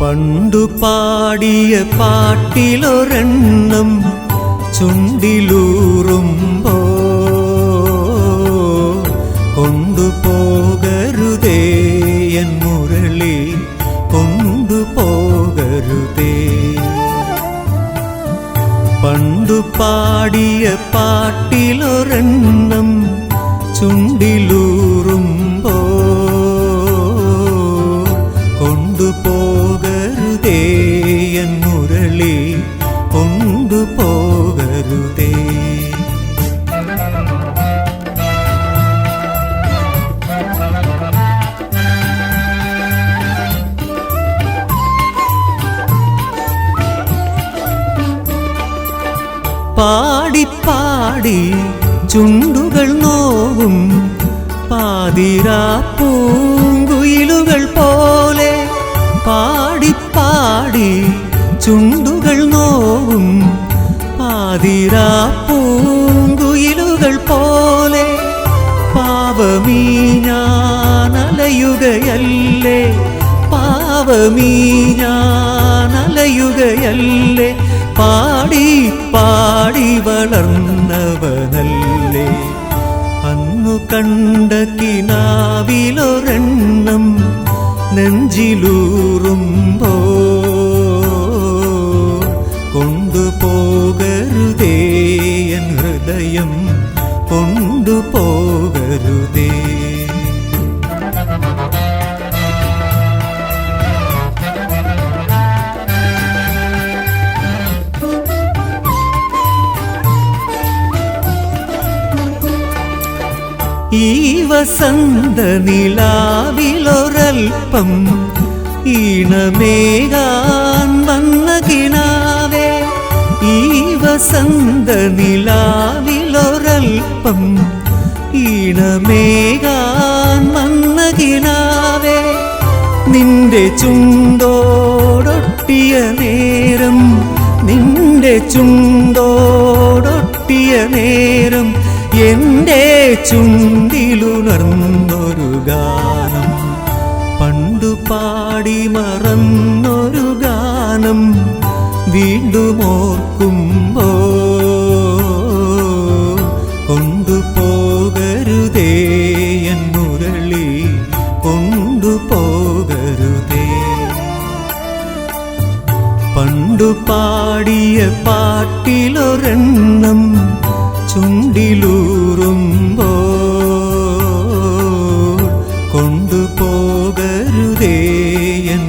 പണ്ടു പാടിയ പാട്ടിലൊരെണ്ണം ചുണ്ടിലൂറുമ്പോ കൊണ്ടുപോകരുതേ എൻ മുരളി കൊണ്ടുപോകരുതേ പണ്ടു പാടിയ പാട്ടിലൊരെണ്ണം ചുണ്ടിലൂറുമ്പോ പാടി പാടി ചുണ്ടുകൾ നോവും പാതിരാ പൂങ്കുയിലുകൾ പോലെ പാടി ചുണ്ടുകൾ നോവും പാതിരാ പൂങ്കുയിലുകൾ പോലെ പാവമീ ഞാനലയുകയല്ലേ പാടി പാടി വളർന്നവനല്ലേ അന്നു കണ്ട കിനാവിലൊരെണ്ണം നെഞ്ചിലൂറുമ്പോ കൊണ്ടുപോകരുതേ എൻ ഹൃദയം കൊണ്ടുപോകരുതേ. ഈ വസന്ത നിലാവിലൊരൽപ്പം ഈണമേകാൻ വന്ന കിണാവേ. ഈ വസന്ത നിലാവിലൊരൽപ്പം ഈണമേകാൻ വന്ന കിണാവേ. നിന്റെ ചുണ്ടോടൊട്ടിയ നേരം നിന്റെ ചുണ്ടോടൊട്ടിയ നേരം എന്റെ ചുണ്ടിലുണർന്നൊരു ഗാനം പണ്ടു പാടി മറന്നൊരു ഗാനം വീണ്ടും ഓർക്കുമ്പോ എൻ പാടിയ പാട്ടിലൊരെണ്ണം போகருதே என்